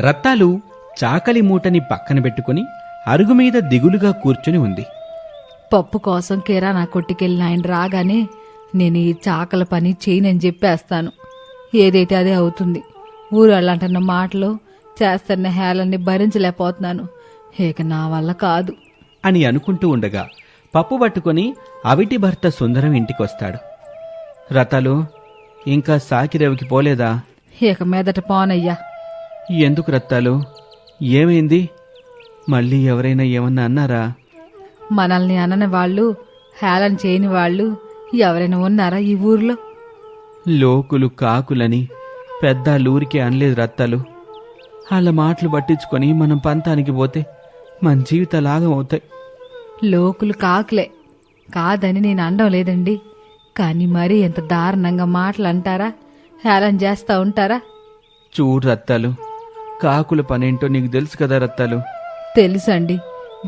రత్తాలు చాకలి మూటని పక్కన పెట్టుకుని అరుగు మీద దిగులుగా కూర్చుని ఉంది. పప్పు కోసం కిరాణా కొట్టుకెళ్ళిన ఆయన రాగానే నేను ఈ చాకల పని చేయనని చెప్పేస్తాను. ఏదైతే అదే అవుతుంది. ఊరాళ్ళంటున్న మాటలు చేస్తున్న హేళన్ని భరించలేకపోతున్నాను. ఇక నా వల్ల కాదు. అని అనుకుంటూ ఉండగా పప్పు పట్టుకొని అవిటి భర్త సుందరం ఇంటికొస్తాడు. రతాలు ఇంకా సాకిరేవుకి పోలేదా? ఇక మీదట పోనయ్యా. ఎందుకు రత్తాలు? ఏమైంది? మళ్ళీ ఎవరైనా ఏమన్నా అన్నారా? మనల్ని అనని వాళ్ళు హేళన చేయని వాళ్ళు ఎవరైనా ఉన్నారా ఈ ఊర్లో? లోకులు కాకులని పెద్ద లూరికే అనలేదు రత్తాలు. వాళ్ళ మాటలు పట్టించుకొని మనం పంతానికి పోతే మన జీవితాలు ఆగమవుతాయి లోకులు కాకులే. కాదని నేను అనడం లేదండి. కానీ మరీ ఎంత దారుణంగా మాటలు అంటారా? హేళన చేస్తా ఉంటారా? చూడు రత్తాలు కాకుల పనేంటో నీకు తెలుసు కదా రత్తాలు? తెలుసండి.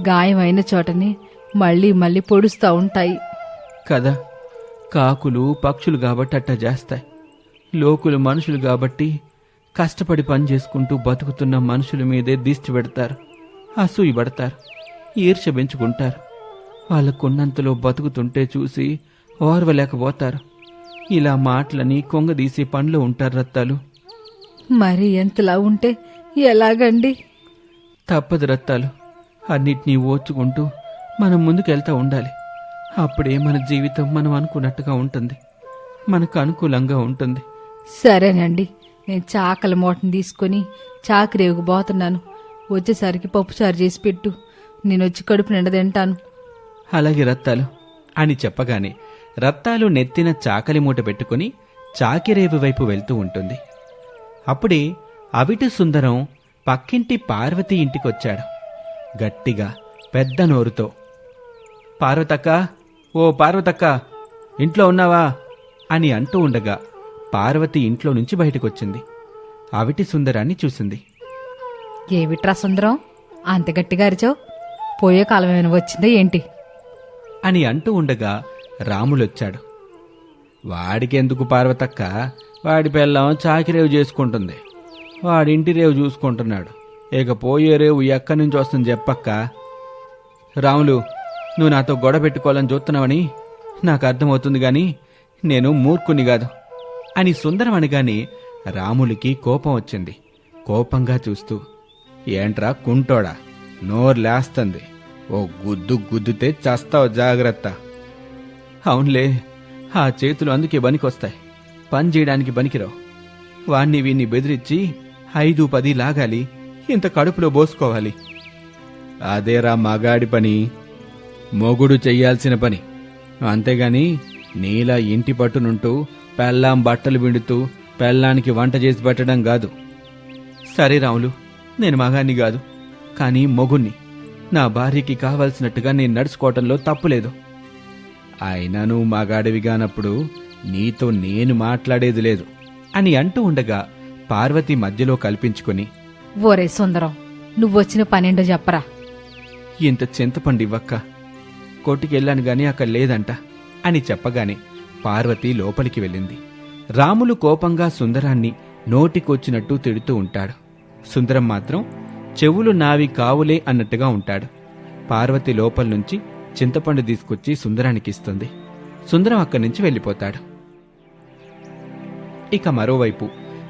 గాయమైన చోటని మళ్ళీ మళ్ళీ పొడుస్తూ ఉంటాయి. కదా. కాకులు పక్షులు కాబట్టి అట్టా చేస్తాయి. లోకులు మనుషులు కాబట్టి కష్టపడి పని చేసుకుంటూ బతుకుతున్న మనుషుల మీదే దిష్టి పెడతారు. అసూయ పడతారు. ఈర్ష పెంచుకుంటారు. వాళ్ళకున్నంతలో బతుకుతుంటే చూసి ఓర్వలేకపోతారు. ఇలా మాటలని కొంగదీసే పనిలో ఉంటారు రత్తాలు. మరి ఎంతలా ఉంటే ఎలాగండి? తప్పదు రత్తాలు. అన్నిటినీ ఓర్చుకుంటూ మనం ముందుకెళ్తా ఉండాలి. అప్పుడే మన జీవితం మనం అనుకున్నట్టుగా ఉంటుంది. మనకు అనుకూలంగా ఉంటుంది. సరేనండి. నేను చాకల మూటను తీసుకొని చాకరేవుకు పోతున్నాను వచ్చేసరికి పప్పుచారు చేసి పెట్టు. నేను వచ్చి కడుపు నిండా తింటాను. అలాగే రత్తాలు. అని చెప్పగానే రత్తాలు నెత్తిన చాకలి మూట పెట్టుకుని చాకిరేవు వైపు వెళ్తూ ఉంటుంది. అప్పుడే అవిటి సుందరం పక్కింటి పార్వతి ఇంటికొచ్చాడు. గట్టిగా పెద్ద నోరుతో. పార్వతక్క ఓ పార్వతక్క ఇంట్లో ఉన్నావా? అని అంటూ ఉండగా పార్వతి ఇంట్లో నుంచి బయటకొచ్చింది. అవిటి సుందరాన్ని చూసింది. ఏమిట్రా సుందరం? అంత గట్టిగా అరిచావు? పోయే కాలం ఏమైనా వచ్చిందా ఏంటి? అని అంటూ ఉండగా రాములొచ్చాడు. వాడికెందుకు పార్వతక్క? వాడి పెళ్ళం చాకిరేవు చేసుకుంటుంది. వాడింటి రేవు చూసుకుంటున్నాడు. ఇక పోయే రేవు ఎక్కడి నుంచి వస్తుంది చెప్పక్క. రాములు నువ్వు నాతో గొడవ పెట్టుకోవాలని చూస్తున్నావని నాకు అర్థమవుతుంది కానీ నేను మూర్ఖుని కాదు అని సుందరం అనగానే రాములకి కోపం వచ్చింది. కోపంగా చూస్తూ ఏంట్రా కుంటోడా? నోరు లేస్తుంది. ఓ గుద్దు గుద్దుతే చస్తావు జాగ్రత్త. అవునులే ఆ చేతులు అందుకే పనికొస్తాయి. పని చేయడానికి పనికిరావు. వాణ్ణి వీణ్ణి బెదిరించి ఐదు పది లాగాలి. ఇంత కడుపులో పోసుకోవాలి అదేరా మగాడి పని. మొగుడు చెయ్యాల్సిన పని. అంతేగాని నీలా ఇంటి పట్టునుంటూ పెళ్ళాం బట్టలు విండుతూ పెళ్ళానికి వంట చేసి పెట్టడం కాదు. సరే రాములు నేను మగాన్ని కాదు. కానీ మొగుణ్ణి. నా భార్యకి కావలసినట్టుగా నేను నడుచుకోవటంలో తప్పులేదు అయినా నువ్వు మగాడివి కానప్పుడు నీతో నేను మాట్లాడేది లేదు. అని అంటూ ఉండగా పార్వతి మధ్యలో కల్పించుకుని ఓరే సుందరం నువ్వొచ్చిన పన్నెండో చెప్పరా. ఇంత చింతపండు ఇవ్వక్క కొట్టుకెళ్ళాను గాని అక్కడ లేదంట అని చెప్పగానే పార్వతి లోపలికి వెళ్ళింది. రాములు కోపంగా సుందరాన్ని నోటికొచ్చినట్టు తిడుతూ ఉంటాడు. సుందరం మాత్రం చెవులు నావి కావులే అన్నట్టుగా ఉంటాడు. పార్వతి లోపల నుంచి చింతపండు తీసుకొచ్చి సుందరానికి ఇస్తుంది సుందరం అక్కడి నుంచి వెళ్ళిపోతాడు. ఇక మరోవైపు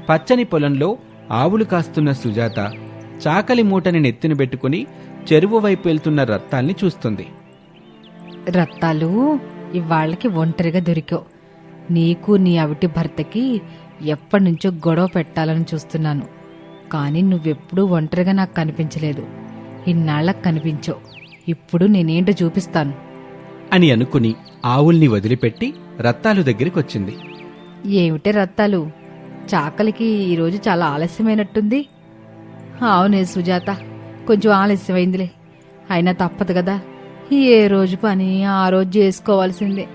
పచ్చని పొలంలో ఆవులు కాస్తున్న సుజాత చాకలి మూటని నెత్తిన పెట్టుకుని చెరువు వైపు వెళ్తున్న రత్తాల్ని చూస్తుంది. రత్తాలు ఇవాళ్ళకి ఒంటరిగా దొరికావు నీకు నీ అవిటి భర్తకి ఎప్పటి నుంచో గొడవ పెట్టాలని చూస్తున్నాను. కానీ నువ్వెప్పుడూ ఒంటరిగా నాకు కనిపించలేదు. ఇన్నాళ్ళకు కనిపించావు ఇప్పుడు నేనేంటో చూపిస్తాను. అని అనుకుని ఆవుల్ని వదిలిపెట్టి రత్తాలు దగ్గరికొచ్చింది. ఏమిటే రత్తాలు? చాకలికి ఈరోజు చాలా ఆలస్యమైనట్టుంది. అవునే సుజాత కొంచెం ఆలస్యమైందిలే. అయినా తప్పదు కదా ఏ రోజు పని ఆ రోజు చేసుకోవాల్సిందే.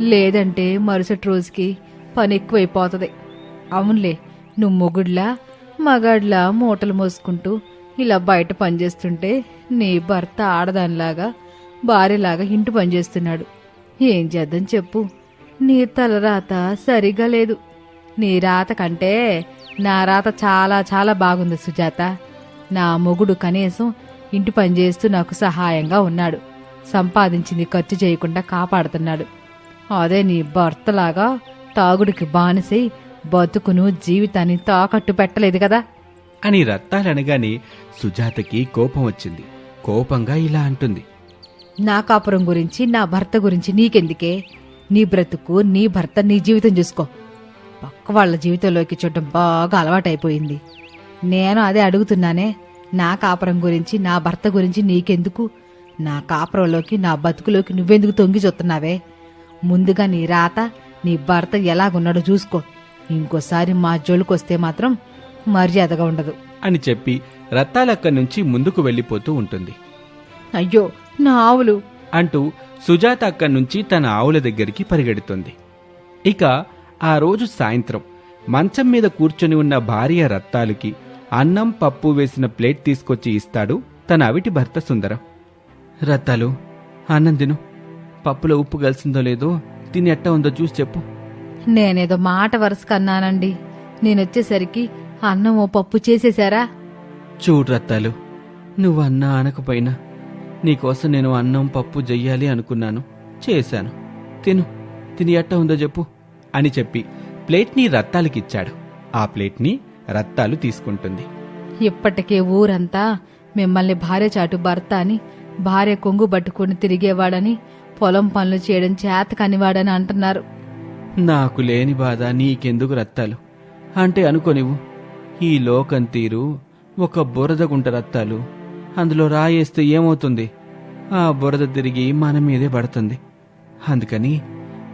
లేదంటే మరుసటి రోజుకి పని ఎక్కువైపోతుంది. అవునులే నువ్వు మొగుడ్లా మగాడ్లా మూటలు మోసుకుంటూ ఇలా బయట పనిచేస్తుంటే నీ భర్త ఆడదానిలాగా భార్యలాగా ఇంటి పనిచేస్తున్నాడు. ఏం చేద్దాం చెప్పు. నీ తలరాత సరిగా లేదు. నీ రాత కంటే నా రాత చాలా చాలా బాగుంది సుజాత. నా మొగుడు కనీసం ఇంటి పని చేస్తూ నాకు సహాయంగా ఉన్నాడు. సంపాదించింది ఖర్చు చేయకుండా కాపాడుతున్నాడు. అదే నీ భర్తలాగా తాగుడికి బానిసై బతుకును జీవితాన్ని తాకట్టు పెట్టలేదు కదా. అని రత్తాలనగానే సుజాతకి కోపం వచ్చింది. కోపంగా ఇలా అంటుంది. నా కాపురం గురించి నా భర్త గురించి నీకెందుకే? నీ బ్రతుకు నీ భర్త నీ జీవితం చూసుకో. పక్క వాళ్ళ జీవితంలోకి చూడటం బాగా అలవాటైపోయింది. నేను అదే అడుగుతున్నానే నా కాపురం గురించి నా భర్త గురించి నీకెందుకు? నా కాపురంలోకి నా బతుకులోకి నువ్వెందుకు తొంగి చూస్తున్నావే? ముందుగా నీ రాత నీ భర్త ఎలాగున్నాడో చూసుకో. ఇంకోసారి మా జోలికొస్తే మాత్రం మర్యాదగా ఉండదు. అని చెప్పి రత్తాలక్కడి నుంచి ముందుకు వెళ్ళిపోతూ ఉంటుంది. అయ్యో నా ఆవులు. అంటూ సుజాత అక్కడి నుంచి తన ఆవుల దగ్గరికి పరిగెడుతుంది. ఇక ఆ రోజు సాయంత్రం మంచం మీద కూర్చొని ఉన్న భార్య రత్తాలుకి అన్నం పప్పు వేసిన ప్లేట్ తీసుకొచ్చి ఇస్తాడు తన అవిటి భర్త సుందరం. రత్తాలు అన్నం తిను. పప్పులో ఉప్పు కలిసిందో లేదో తిని ఎట్టా ఉందో చూసి చెప్పు. నేనేదో మాట వరుసకు అన్నానండి నేనొచ్చేసరికి అన్నం ఓ పప్పు చేసేశారా? చూడు రత్తాలు నువ్వు అన్నా అనకపోయినా నీకోసం నేను అన్నం పప్పు చెయ్యాలి అనుకున్నాను. చేశాను. తిను. తిని ఎట్టా ఉందో చెప్పు. అని చెప్పి ప్లేట్ని రత్తాలకిచ్చాడు. ఆ ప్లేట్ని రత్తాలు తీసుకుంటుంది. ఇప్పటికే ఊరంతా మిమ్మల్ని భార్య చాటు భర్త అని భార్య కొంగు పట్టుకుని తిరిగేవాడని పొలం పనులు చేయడం చేత కానివాడని అంటున్నారు. నాకు లేని బాధ నీకెందుకు రత్తాలు? అంటే అనుకో నువ్వు ఈ లోకం తీరు ఒక బురద గుంట రత్తాలు. అందులో రాయేస్తే ఏమవుతుంది? ఆ బురద తిరిగి మన మీదే పడుతుంది. అందుకని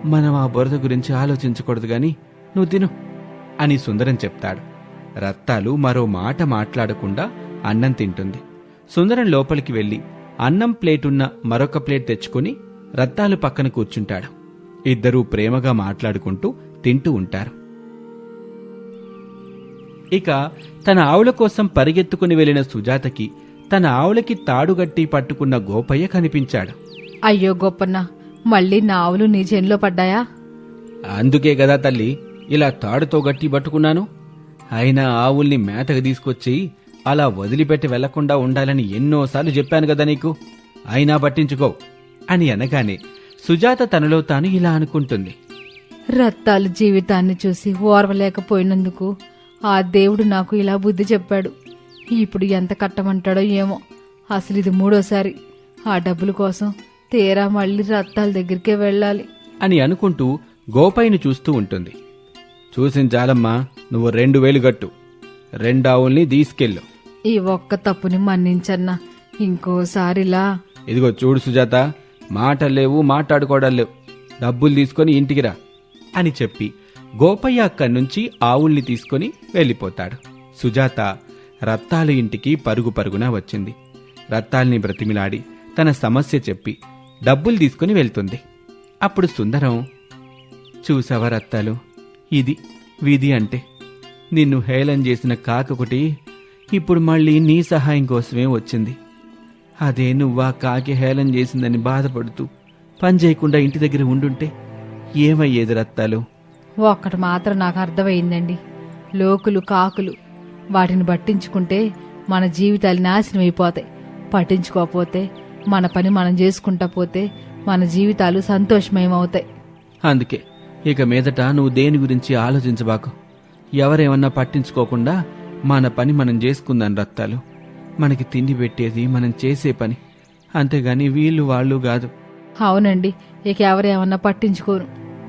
మనం ఆ బురద గురించి ఆలోచించకూడదు గాని నువ్వు తిను అని సుందరం చెప్తాడు. రత్తాలు మరో మాట మాట్లాడకుండా అన్నం తింటుంది. సుందరం లోపలికి వెళ్ళి అన్నం ప్లేటున్న మరొక ప్లేట్ తెచ్చుకుని రత్తాలు పక్కన కూర్చుంటాడు. ఇద్దరూ ప్రేమగా మాట్లాడుకుంటూ తింటూ ఉంటారు. ఇక తన ఆవుల కోసం పరిగెత్తుకుని వెళ్ళిన సుజాతకి తన ఆవులకి తాడుగట్టి పట్టుకున్న గోపయ్య కనిపించాడు. అయ్యో గోపన్నా మళ్ళీ నా ఆవులు నీ చేనులో పడ్డాయా? అందుకే కదా తల్లి ఇలా తాడుతో గట్టి పట్టుకున్నాను. అయినా ఆవుల్ని మేతకు తీసుకొచ్చి అలా వదిలిపెట్టి వెళ్ళకుండా ఉండాలని ఎన్నోసార్లు చెప్పాను కదా నీకు. అయినా పట్టించుకో అని అనగానే సుజాత తనలో తాను ఇలా అనుకుంటుంది. రత్తాలు జీవితాన్ని చూసి ఓర్వలేకపోయినందుకు ఆ దేవుడు నాకు ఇలా బుద్ధి చెప్పాడు. ఇప్పుడు ఎంత కట్టమంటాడో ఏమో. అసలు ఇది మూడోసారి. ఆ డబ్బుల కోసం తీరా మళ్ళీ రత్తాల దగ్గరికే వెళ్ళాలి. అని అనుకుంటూ గోపయ్యను చూస్తూ ఉంటుంది. చూసిన చాలమ్మా నువ్వు రెండు వేలు గట్టు రెండావుల్ని తీసుకెళ్ళు. ఈ ఒక్క తప్పుని మన్నించన్నా. ఇంకోసారిలా ఇదిగో చూడు సుజాత మాటలు లేవు మాట్లాడుకోవడం లేవు. డబ్బులు తీసుకొని ఇంటికి రా. అని చెప్పి గోపయ్య అక్కడి నుంచి ఆవుల్ని తీసుకొని వెళ్ళిపోతాడు. సుజాత రత్తాల ఇంటికి పరుగు పరుగున వచ్చింది. రత్తాల్ని బ్రతిమిలాడి తన సమస్య చెప్పి డబ్బులు తీసుకుని వెళ్తుంది. అప్పుడు సుందరం చూసావా రత్తాలు? ఇది విధి అంటే. నిన్ను హేళన చేసిన కాకొకటి ఇప్పుడు మళ్ళీ నీ సహాయం కోసమే వచ్చింది. అదే నువ్వా కాకి హేళన చేసిందని బాధపడుతూ పని చేయకుండా ఇంటి దగ్గర ఉండుంటే ఏమయ్యేది రత్తాలు? ఒక్కటి మాత్రం నాకు అర్థమైందండి. లోకులు కాకులు వాటిని పట్టించుకుంటే మన జీవితాలు నాశనం అయిపోతాయి పట్టించుకోకపోతే మన పని మనం చేసుకుంటా పోతే మన జీవితాలు సంతోషమయమవుతాయి. అందుకే ఇక మీదట నువ్వు దేని గురించి ఆలోచించబాకు. ఎవరేమన్నా పట్టించుకోకుండా మన పని మనం చేసుకుందాం రత్తాలు. మనకి తిండి పెట్టేది మనం చేసే పని. అంతేగాని వీళ్ళు వాళ్ళు కాదు. అవునండి ఇక ఎవరేమన్నా పట్టించుకోరు.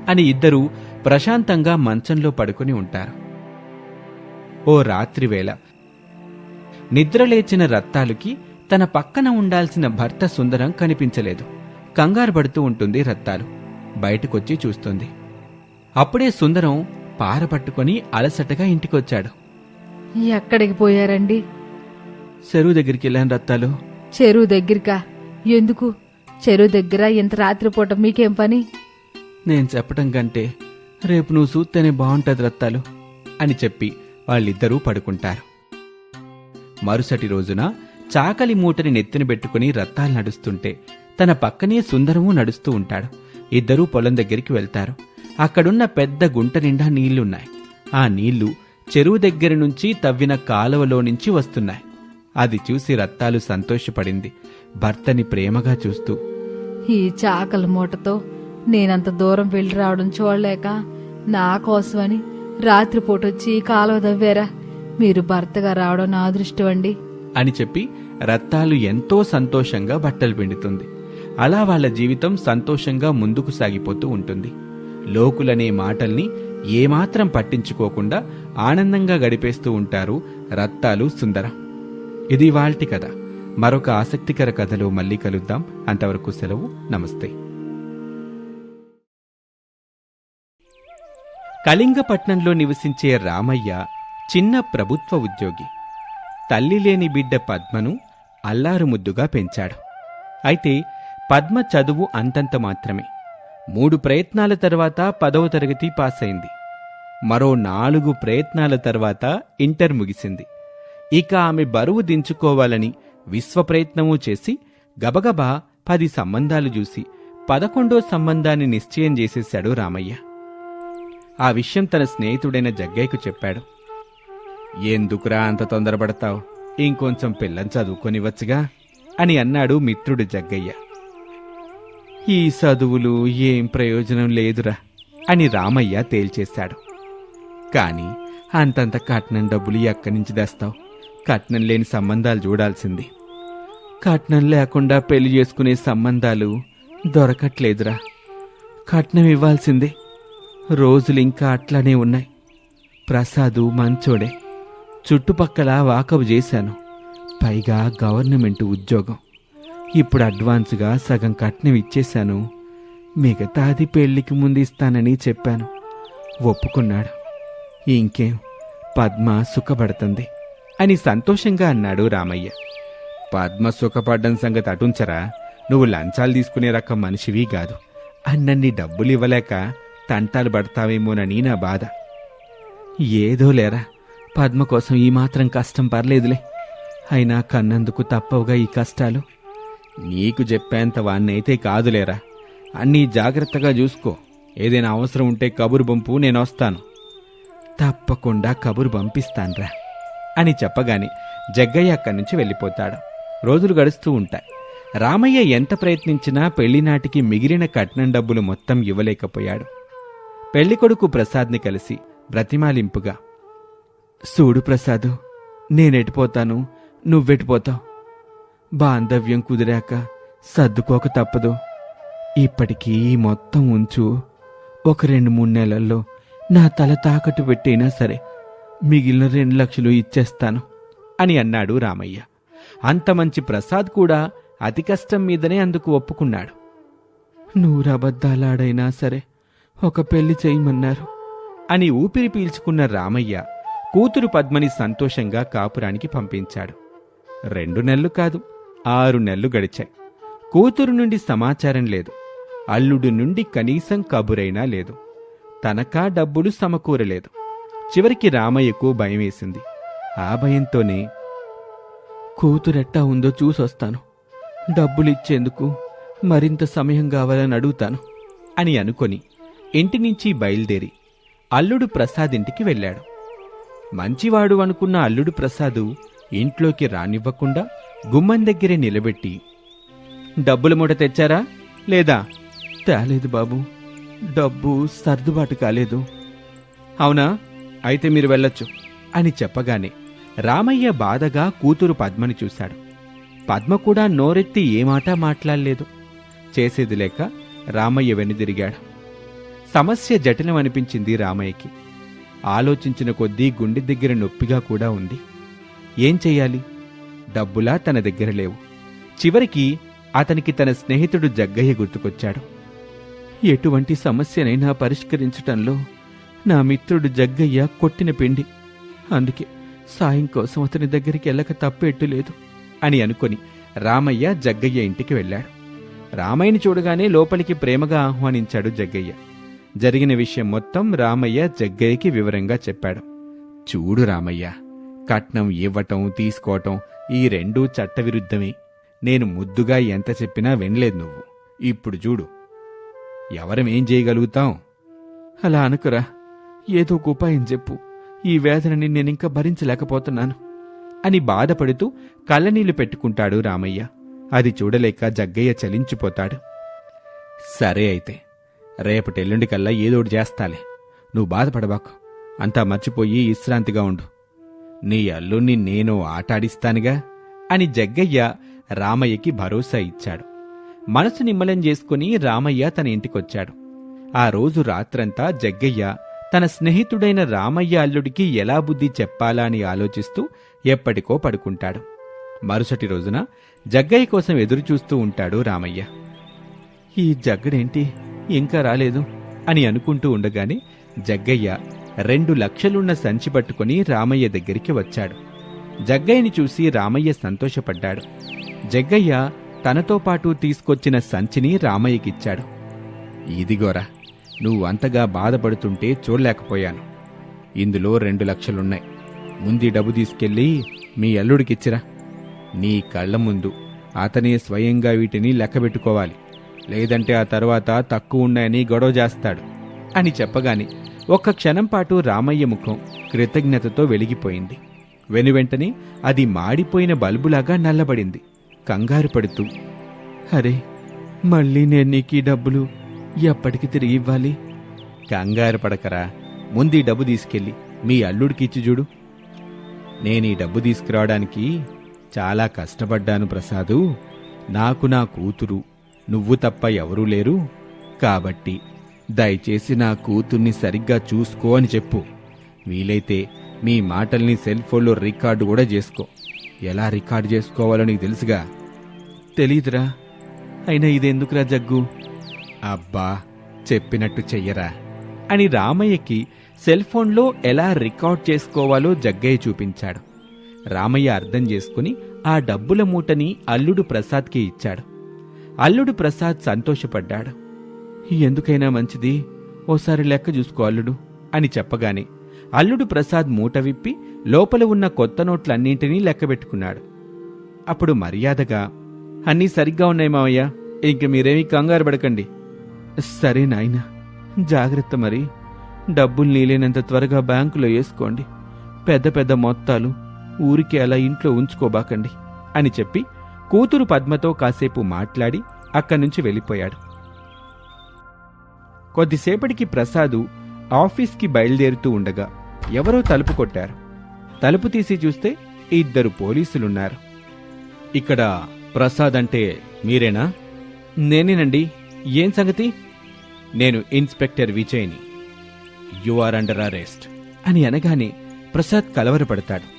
అని ఇద్దరూ ప్రశాంతంగా మంచంలో పడుకుని ఉంటారు. ఓ రాత్రివేళ నిద్రలేచిన రత్తాలుకి తన పక్కన ఉండాల్సిన భర్త సుందరం కనిపించలేదు. కంగారు పడుతూ ఉంటుంది రత్తాలు. బయటకొచ్చి చూస్తుంది. అప్పుడే సుందరం పార పట్టుకొని అలసటగా ఇంటికొచ్చాడు. ఎక్కడికి పోయారండి? చెరువు దగ్గరికి వెళ్ళాను రత్తాలు. చెరువు దగ్గరికా? ఎందుకు? చెరువు దగ్గర ఇంత రాత్రిపూట మీకేం పని? నేను చెప్పటం కంటే రేపు నువ్వు చూస్తేనే బాగుంటది రత్తాలు అని చెప్పి వాళ్ళిద్దరూ పడుకుంటారు. మరుసటి రోజున చాకలి మూటని నెత్తిన పెట్టుకుని రత్తాలు నడుస్తుంటే తన పక్కనే సుందరము నడుస్తూ ఉంటాడు. ఇద్దరూ పొలం దగ్గరికి వెళ్తారు. అక్కడున్న పెద్ద గుంట నిండా నీళ్ళున్నాయి. ఆ నీళ్ళు చెరువు దగ్గర నుంచి తవ్విన కాలువలో నుంచి వస్తున్నాయి. అది చూసి రత్తాలు సంతోషపడింది. భర్తని ప్రేమగా చూస్తూ ఈ చాకల మూటతో నేనంత దూరం వెళ్ళి రావడం చూడలేక నా కోసమని రాత్రిపూట వచ్చి ఈ కాలువ దవ్వారా మీరు భర్తగా రావడం నా అదృష్టం అండి. అని చెప్పి రత్తాలు ఎంతో సంతోషంగా బట్టలు పిండుతుంది. అలా వాళ్ళ జీవితం సంతోషంగా ముందుకు సాగిపోతూ ఉంటుంది. లోకులనే మాటల్ని ఏమాత్రం పట్టించుకోకుండా ఆనందంగా గడిపేస్తూ ఉంటారు రత్తాలు సుందర. ఇది వాల్టి కథ. మరొక ఆసక్తికర కథలో మళ్ళీ కలుద్దాం. అంతవరకు సెలవు. నమస్తే. కళింగపట్నంలో నివసించే రామయ్య చిన్న ప్రభుత్వ ఉద్యోగి. తల్లి లేని బిడ్డ పద్మను అల్లారు ముద్దుగా పెంచాడు. అయితే పద్మ చదువు అంతంత మాత్రమే. మూడు ప్రయత్నాల తర్వాత పదవ తరగతి పాస్ అయింది మరో నాలుగు ప్రయత్నాల తర్వాత ఇంటర్ ముగిసింది. ఇక ఆమె బరువు దించుకోవాలని విశ్వ ప్రయత్నమూ చేసి గబగబా పది సంబంధాలు చూసి పదకొండో సంబంధాన్ని నిశ్చయం చేసేశాడు రామయ్య. ఆ విషయం తన స్నేహితుడైన జగ్గయ్యకు చెప్పాడు. ఎందుకురా అంత తొందరపడతావు? ఇంకొంచెం పిల్లని చదువుకొనివచ్చుగా అని అన్నాడు మిత్రుడు జగ్గయ్య. ఈ చదువులు ఏం ప్రయోజనం లేదురా అని రామయ్య తేల్చేశాడు. కాని అంతంత కట్నం డబ్బులు ఎక్కడి నుంచి తెస్తావు? కట్నం లేని సంబంధాలు చూడాల్సింది. కట్నం లేకుండా పెళ్ళి చేసుకునే సంబంధాలు దొరకట్లేదురా. కట్నం ఇవ్వాల్సిందే. రోజులు ఇంకా అట్లానే ఉన్నాయి. ప్రసాదు మంచోడే. చుట్టుపక్కల వాకబు చేశాను. పైగా గవర్నమెంట్ ఉద్యోగం. ఇప్పుడు అడ్వాన్స్గా సగం కట్నం ఇచ్చేశాను. మిగతాది పెళ్ళికి ముందు ఇస్తానని చెప్పాను. ఒప్పుకున్నాడు. ఇంకేం? పద్మ సుఖపడుతుంది అని సంతోషంగా అన్నాడు రామయ్య. పద్మ సుఖపడ్డం సంగతి అటుంచరా? నువ్వు లంచాలు తీసుకునే రకం మనిషివి కాదు. అన్నన్ని డబ్బులు ఇవ్వలేక తంటాలు పడతావేమోనని నా బాధ. ఏదో లేరా? పద్మ కోసం ఈ మాత్రం కష్టం పర్లేదులే. అయినా కన్నందుకు తప్పవుగా ఈ కష్టాలు. నీకు చెప్పేంత వాన్నైతే కాదులేరా. అన్నీ జాగ్రత్తగా చూసుకో. ఏదైనా అవసరం ఉంటే కబురు పంపు నేను వస్తాను. తప్పకుండా కబురు పంపిస్తాన్రా అని చెప్పగానే జగ్గయ్య అక్కడి నుంచి వెళ్ళిపోతాడు. రోజులు గడుస్తూ ఉంటాయి. రామయ్య ఎంత ప్రయత్నించినా పెళ్ళినాటికి మిగిలిన కట్నం డబ్బులు మొత్తం ఇవ్వలేకపోయాడు. పెళ్ళికొడుకు ప్రసాద్ని కలిసి బ్రతిమాలింపుగా సూడు ప్రసాదు నేనెటిపోతాను నువ్వెటిపోతావు? బాంధవ్యం కుదిరాక సర్దుకోక తప్పదు. ఇప్పటికీ మొత్తం ఉంచు. ఒక రెండు మూడు నెలల్లో నా తల తాకట్టు పెట్టైనా సరే మిగిలిన రెండు లక్షలు ఇచ్చేస్తాను అని అన్నాడు రామయ్య. అంత మంచి ప్రసాద్ కూడా అతి కష్టం మీదనే అందుకు ఒప్పుకున్నాడు. నూరబద్ధాలాడైనా సరే ఒక పెళ్ళి చేయమన్నారు అని ఊపిరి పీల్చుకున్న రామయ్య కూతురు పద్మని సంతోషంగా కాపురానికి పంపించాడు. రెండు నెలలు కాదు ఆరు నెలలు గడిచాయి. కూతురు నుండి సమాచారం లేదు. అల్లుడు నుండి కనీసం కబురైనా లేదు. తనకా డబ్బులు సమకూరలేదు. చివరికి రామయ్యకు భయమేసింది ఆ భయంతోనే కూతురెట్టా ఉందో చూసొస్తాను. డబ్బులిచ్చేందుకు మరింత సమయం కావాలని అడుగుతాను అని అనుకొని ఇంటి నుంచి బయలుదేరి అల్లుడు ప్రసాద్ ఇంటికి వెళ్ళాడు. మంచివాడు అనుకున్న అల్లుడు ప్రసాదు ఇంట్లోకి రానివ్వకుండా గుమ్మం దగ్గరే నిలబెట్టి డబ్బుల మూట తెచ్చారా? లేదా? తేలేదు బాబు. డబ్బు సర్దుబాటు కాలేదు. అవునా? అయితే మీరు వెళ్ళొచ్చు అని చెప్పగానే రామయ్య బాధగా కూతురు పద్మని చూశాడు. పద్మ కూడా నోరెత్తి ఏమాట మాట్లాడలేదు. చేసేది లేక రామయ్య వెనుదిరిగాడు. సమస్య జటిలం అనిపించింది రామయ్యకి. ఆలోచించిన కొద్దీ గుండె దగ్గర నొప్పిగా కూడా ఉంది. ఏం చెయ్యాలి? డబ్బులా తన దగ్గర లేవు. చివరికి అతనికి తన స్నేహితుడు జగ్గయ్య గుర్తుకొచ్చాడు. ఎటువంటి సమస్యనైనా పరిష్కరించటంలో నా మిత్రుడు జగ్గయ్య కొట్టిన పిండి. అందుకే సాయం కోసం అతని దగ్గరికి వెళ్ళక తప్పేట్టు లేదు అని అనుకొని రామయ్య జగ్గయ్య ఇంటికి వెళ్ళాడు. రామయ్యని చూడగానే లోపలికి ప్రేమగా ఆహ్వానించాడు జగ్గయ్య. జరిగిన విషయం మొత్తం రామయ్య జగ్గయ్యకి వివరంగా చెప్పాడు. చూడు రామయ్య కట్నం ఇవ్వటం తీసుకోవటం ఈ రెండూ చట్టవిరుద్ధమే. నేను ముద్దుగా ఎంత చెప్పినా వినలేదు నువ్వు. ఇప్పుడు చూడు. ఎవరం ఏం చేయగలుగుతాం? అలా అనుకురా. ఏదో ఒక ఉపాయం చెప్పు. ఈ వేదనని నేనింకా భరించలేకపోతున్నాను అని బాధపడుతూ కళ్ళనీళ్ళు పెట్టుకుంటాడు రామయ్య. అది చూడలేక జగ్గయ్య చలించిపోతాడు. సరే అయితే రేపటెల్లుండి కల్లా ఏదోటి చేస్తాలే. నువ్వు బాధపడబాకు. అంతా మర్చిపోయి విశ్రాంతిగా ఉండు. నీ అల్లుణ్ణి నేను ఆటాడిస్తానుగా అని జగ్గయ్య రామయ్యకి భరోసా ఇచ్చాడు. మనసు నిమ్మలం చేసుకుని రామయ్య తన ఇంటికొచ్చాడు. ఆ రోజు రాత్రంతా జగ్గయ్య తన స్నేహితుడైన రామయ్య అల్లుడికి ఎలా బుద్ధి చెప్పాలా అని ఆలోచిస్తూ ఎప్పటికో పడుకుంటాడు. మరుసటి రోజున జగ్గయ్య కోసం ఎదురుచూస్తూ ఉంటాడు రామయ్య. ఈ జగ్గడేంటి? ఇంకా రాలేదు అని అనుకుంటూ ఉండగానే జగ్గయ్య రెండు లక్షలున్న సంచి పట్టుకుని రామయ్య దగ్గరికి వచ్చాడు. జగ్గయ్యని చూసి రామయ్య సంతోషపడ్డాడు. జగ్గయ్య తనతో పాటు తీసుకొచ్చిన సంచిని రామయ్యకిచ్చాడు. ఇదిగోరా నువ్వు అంతగా బాధపడుతుంటే చూడలేకపోయాను. ఇందులో రెండు లక్షలున్నాయి. ముందు డబ్బు తీసుకెళ్ళి మీ అల్లుడికిచ్చిరా. నీ కళ్ళ ముందు అతనే స్వయంగా వీటిని లెక్కబెట్టుకోవాలి. లేదంటే ఆ తర్వాత తక్కువ ఉన్నాయని గొడవ చేస్తాడు అని చెప్పగానే ఒక్క క్షణం పాటు రామయ్య ముఖం కృతజ్ఞతతో వెలిగిపోయింది. వెనువెంటనే అది మాడిపోయిన బల్బులాగా నల్లబడింది. కంగారు పడుతూ అరే మళ్ళీ నేను నీకు ఈ డబ్బులు ఎప్పటికి తిరిగి ఇవ్వాలి? కంగారు పడకరా. ముందు ఈ డబ్బు తీసుకెళ్ళి మీ అల్లుడికి ఇచ్చి చూడు. నేను ఈ డబ్బు తీసుకురావడానికి చాలా కష్టపడ్డాను ప్రసాదు. నాకు నా కూతురు నువ్వు తప్ప ఎవరూ లేరు. కాబట్టి దయచేసి నా కూతుర్ని సరిగ్గా చూసుకో అని చెప్పు. వీలైతే మీ మాటల్ని సెల్ ఫోన్లో రికార్డు కూడా చేసుకో. ఎలా రికార్డు చేసుకోవాలో నీకు తెలుసుగా? తెలీదురా. అయినా ఇదెందుకురా జగ్గు? అబ్బా చెప్పినట్టు చెయ్యరా. అని రామయ్యకి సెల్ ఫోన్లో ఎలా రికార్డ్ చేసుకోవాలో జగ్గయ్య చూపించాడు. రామయ్య అర్థం చేసుకుని ఆ డబ్బుల మూటని అల్లుడు ప్రసాద్కి ఇచ్చాడు. అల్లుడు ప్రసాద్ సంతోషపడ్డాడు. ఎందుకైనా మంచిది ఓసారి లెక్క చూసుకో అల్లుడు అని చెప్పగానే అల్లుడు ప్రసాద్ మూట విప్పి లోపల ఉన్న కొత్త నోట్లన్నింటినీ లెక్కబెట్టుకున్నాడు అప్పుడు మర్యాదగా అన్నీ సరిగ్గా ఉన్నాయి మావయ్య ఇంక మీరేమీ కంగారు పడకండి. సరే నాయనా జాగ్రత్త మరి. డబ్బులు నీలేనంత త్వరగా బ్యాంకులో వేసుకోండి. పెద్ద పెద్ద మొత్తాలు ఊరికే అలా ఇంట్లో ఉంచుకోబాకండి అని చెప్పి కూతురు పద్మతో కాసేపు మాట్లాడి అక్కడి నుంచి వెళ్ళిపోయాడు. కొద్దిసేపటికి ప్రసాదు ఆఫీస్కి బయలుదేరుతూ ఉండగా ఎవరో తలుపు కొట్టారు. తలుపు తీసి చూస్తే ఇద్దరు పోలీసులున్నారు. ఇక్కడ ప్రసాద్ అంటే మీరేనా? నేనేనండి. ఏం సంగతి? నేను inspector విజయ్ని. You are under arrest. అని అనగానే ప్రసాద్ కలవరపడతాడు.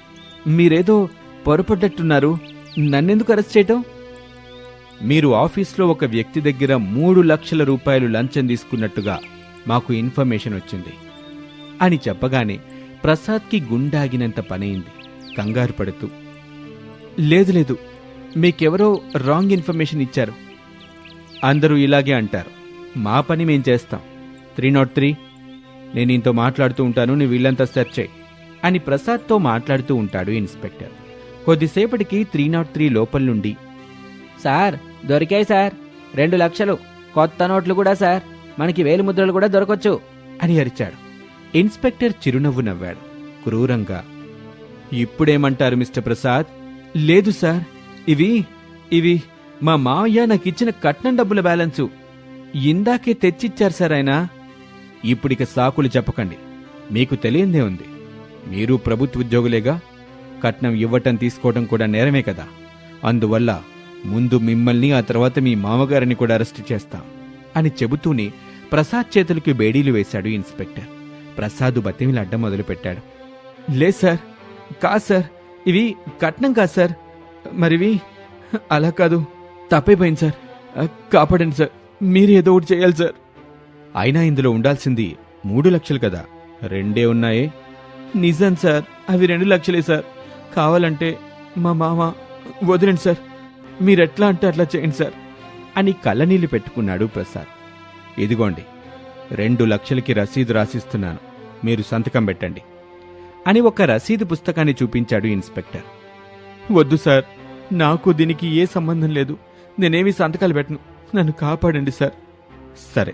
మీరేదో పొరపడ్డట్టున్నారు. నన్నెందుకు అరెస్ట్ చేయటం? మీరు ఆఫీస్లో ఒక వ్యక్తి దగ్గర మూడు లక్షల రూపాయలు లంచం తీసుకున్నట్టుగా మాకు ఇన్ఫర్మేషన్ వచ్చింది. అని చెప్పగానే ప్రసాద్కి గుండాగినంత పనైంది. కంగారు పడుతూ లేదు లేదు మీకెవరో రాంగ్ ఇన్ఫర్మేషన్ ఇచ్చారు. అందరూ ఇలాగే అంటారు. మా పని మేం చేస్తాం. త్రీ నాట్ త్రీ నేను ఇంతో మాట్లాడుతూ ఉంటాను నీ వీళ్ళంతా సెర్చ్ చేయి. అని ప్రసాద్తో మాట్లాడుతూ ఉంటాడు ఇన్స్పెక్టర్. కొద్దిసేపటికి త్రీ నాట్ త్రీ లోపల నుండి. సార్ దొరికాయి సార్. రెండు లక్షలు. కొత్త నోట్లు కూడా సార్. మనకి వేలు ముద్రలు కూడా దొరకొచ్చు. అని అరిచాడు. ఇన్స్పెక్టర్ చిరునవ్వు నవ్వాడు. క్రూరంగా ఇప్పుడేమంటారు మిస్టర్ ప్రసాద్? లేదు సార్. ఇవి ఇవి మా మావయ్య నాకిచ్చిన కట్నం డబ్బుల బ్యాలెన్సు. ఇందాకే తెచ్చిచ్చారు సార్ ఆయన. ఇప్పుడిక సాకులు చెప్పకండి. మీకు తెలియందే ఉంది. మీరు ప్రభుత్వ ఉద్యోగులేగా కట్నం ఇవ్వటం తీసుకోవటం కూడా నేరమే కదా. అందువల్ల ముందు మిమ్మల్ని ఆ తర్వాత మీ మామగారిని కూడా అరెస్టు చేస్తాం అని చెబుతూనే ప్రసాద్ చేతులకి బేడీలు వేశాడు ఇన్స్పెక్టర్. ప్రసాద్ బతిమిలడ్డం మొదలుపెట్టాడు. లే సార్ కాదు సార్ ఇవి కట్నం కాదు సార్? మరివి అలా కాదు తప్పైపోయింది సార్. కాపాడండి సార్ మీరు ఏదో ఒకటి చేయాలి సార్. అయినా ఇందులో ఉండాల్సింది మూడు లక్షలు కదా. రెండే ఉన్నాయే? నిజం సార్ అవి రెండు లక్షలే సార్. కావాలంటే మా మామ వదిలేండి సార్. మీరెట్లా అంటే అట్లా చేయండి సార్. అని కళ్ళనీళ్ళు పెట్టుకున్నాడు ప్రసాద్. ఇదిగోండి రెండు లక్షలకి రసీదు రాసిస్తున్నాను. మీరు సంతకం పెట్టండి అని ఒక రసీదు పుస్తకాన్ని చూపించాడు ఇన్స్పెక్టర్. వద్దు సార్ నాకు దీనికి ఏ సంబంధం లేదు. నేనేమి సంతకాలు పెట్టను. నన్ను కాపాడండి సార్. సరే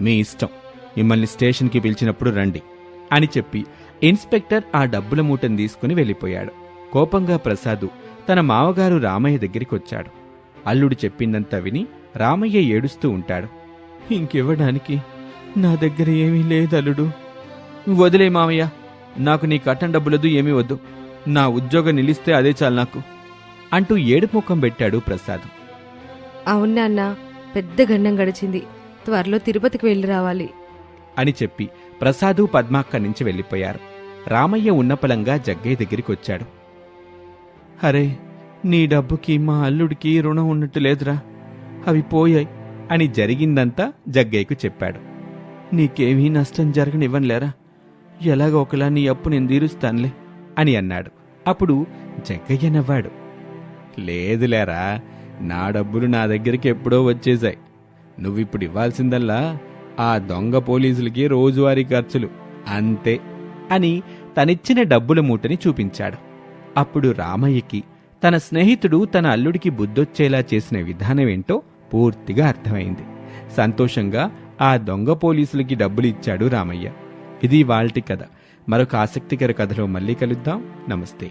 మీ ఇష్టం. మిమ్మల్ని స్టేషన్కి పిలిచినప్పుడు రండి. అని చెప్పి ఇన్స్పెక్టర్ ఆ డబ్బుల మూటను తీసుకుని వెళ్ళిపోయాడు. కోపంగా ప్రసాదు తన మామగారు రామయ్య దగ్గరికి వచ్చాడు. అల్లుడు చెప్పిందంతా విని రామయ్య ఏడుస్తూ ఉంటాడు. ఇంకివ్వడానికి? నా దగ్గర ఏమీ లేదు అల్లుడు. వదిలే మామయ్య నాకు నీ కట్టం డబ్బులదు ఏమీ వద్దు. నా ఉద్యోగం నిలిస్తే అదే చాలు నాకు అంటూ ఏడుపు ముఖం పెట్టాడు ప్రసాద్. అవును నాన్న పెద్ద గండం గడిచింది. త్వరలో తిరుపతికి వెళ్ళి రావాలి. అని చెప్పి ప్రసాదు పద్మాక్క నుంచి వెళ్ళిపోయారు. రామయ్య ఉన్నపలంగా జగ్గయ్య దగ్గరికి వచ్చాడు అరే నీ డబ్బుకి మా అల్లుడికి రుణం ఉన్నట్టు లేదురా. అవి పోయాయి అని జరిగిందంతా జగ్గయ్యకు చెప్పాడు. నీకేమీ నష్టం జరగనివ్వనులేరా? ఎలాగో ఒకలా నీ అప్పు నేను తీరుస్తానులే అని అన్నాడు. అప్పుడు జగ్గయ్య నవ్వాడు. లేదులేరా నా డబ్బులు నా దగ్గరికి ఎప్పుడో వచ్చేశాయి. నువ్విప్పుడు ఇవ్వాల్సిందల్లా ఆ దొంగ పోలీసులకి రోజువారీ ఖర్చులు. అంతే అని తనిచ్చిన డబ్బుల మూటని చూపించాడు. అప్పుడు రామయ్యకి తన స్నేహితుడు తన అల్లుడికి బుద్ధొచ్చేలా చేసిన విధానమేంటో పూర్తిగా అర్థమైంది. సంతోషంగా ఆ దొంగ పోలీసులకి డబ్బులు ఇచ్చాడు రామయ్య. ఇది వాల్టి కథ. మరొక ఆసక్తికర కథలో మళ్ళీ కలుద్దాం. నమస్తే.